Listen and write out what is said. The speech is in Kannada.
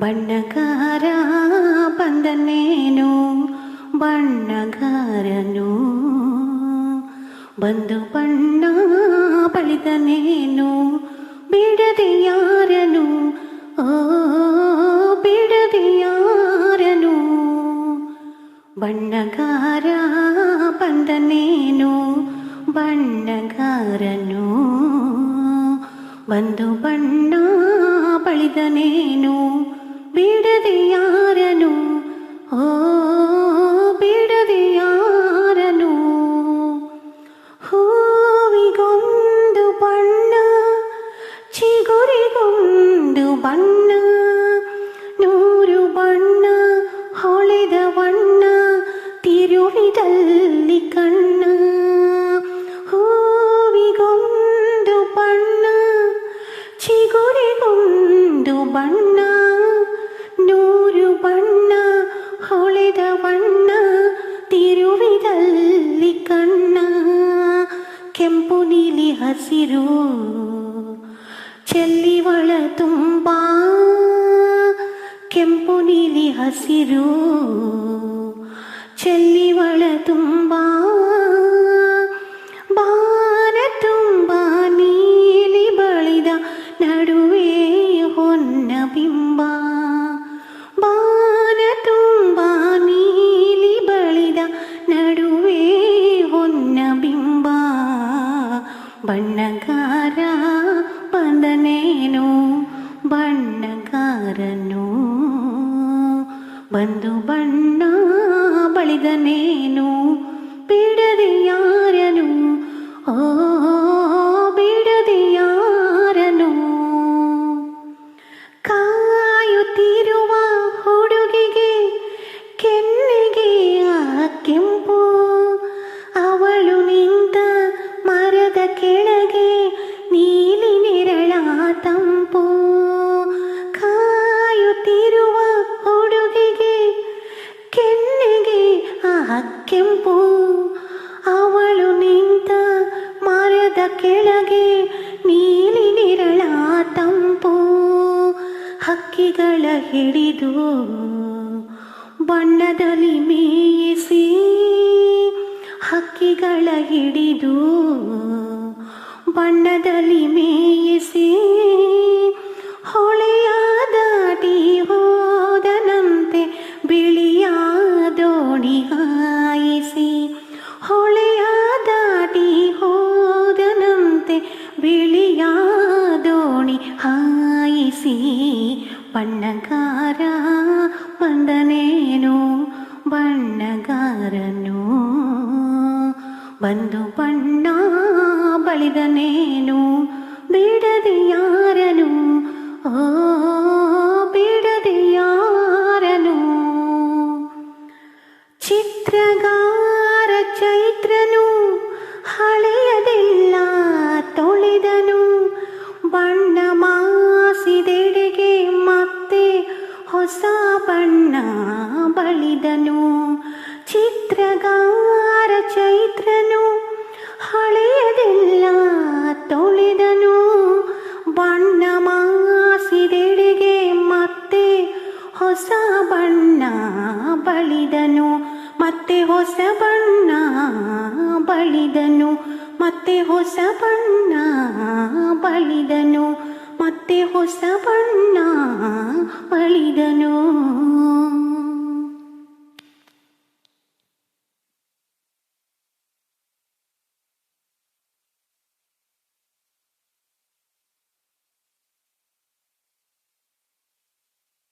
ಬಣ್ಣಗಾರ ಬಂದನೇನು ಬಣ್ಣಗಾರನು ಬಂದು ಬಣ್ಣ ಬಳಿದನೇನು ಬಿಡದೆ ಯಾರನು ಬಿಡದೆ ಯಾರನು ಬಣ್ಣಗಾರ ಬಂದನೇನು ಬಣ್ಣಗಾರನು. ಬಂದು ಬಣ್ಣ ಬಳಿದನೇನು ಬಿಡದೆ ಯಾರನು ಬಣ್ಣ ನೂರು ಬಣ್ಣ ಹೊಳೆದ ಬಣ್ಣ ತಿರುವಿದಲ್ಲಿ ಕಣ್ಣ ಹೂವಿಗೊಂದು ಬಣ್ಣ ಚಿಗುರಿಗೊಂದು ಬಣ್ಣ ನೂರು ಬಣ್ಣ ಹೊಳೆದ ಬಣ್ಣ ತಿರುವಿದಲ್ಲಿ ಕಣ್ಣ ಕೆಂಪು ನೀಲಿ ಹಸಿರು ಚೆಲ್ಲಿವಳ ತುಂಬ ಕೆಂಪು ನೀಲಿ ಹಸಿರು ಚೆಲ್ಲಿವಳ ತುಂಬ ಬಾನ ತುಂಬ ನೀಲಿ ಬಳಿದ ನಡುವೆ ಹೊನ್ನ ಬಿಂಬ. ಬಾನ ತುಂಬ ನೀಲಿ ಬಳಿದ ನಡುವೆ ಹೊನ್ನ ಬಿಂಬ. ಬಣ್ಣಗಾರ ಬಣ್ಣಗಾರನು ಬಂದು ಬಣ್ಣ ಬಳಿದನೇನು ಬಿಡದೆ ಯಾರನು ಅವಳು ನಿಂತ ಮರದ ಕೆಳಗೆ ನೀಲಿ ನಿರಳ ತಂಪು ಹಕ್ಕಿಗಳ ಹಿಡಿದು ಬಣ್ಣದಲ್ಲಿ ಮೇಯಿಸಿ ಹಕ್ಕಿಗಳ ಹಿಡಿದು ಬಣ್ಣದಲ್ಲಿ ಮೇಯಿಸಿ ಹಾಯಿಸಿ ಬಣ್ಣಗಾರ ಬಂದನೇನು ಬಣ್ಣಗಾರನು. ಬಂದು ಬಣ್ಣ ಬಳಿದನೇನು ಬಿಡದೆ ಯಾರನು ಓ ಬಣ್ಣ ಬಳಿದನು, ಚಿತ್ರಗಾರ ಚೈತ್ರನು ಹಳೆಯದೆಲ್ಲ ತೊಳೆದನು, ಬಣ್ಣ ಮಾಸಿದೆಡೆಗೆ ಮತ್ತೆ ಹೊಸ ಬಣ್ಣ ಬಳಿದನು, ಮತ್ತೆ ಹೊಸ ಬಣ್ಣ ಬಳಿದನು, ಮತ್ತೆ ಹೊಸ ಬಣ್ಣ ಬಳಿದನು. ಮತ್ತೆ ಹೊಸ ಬಣ್ಣ ಬಳಿದನು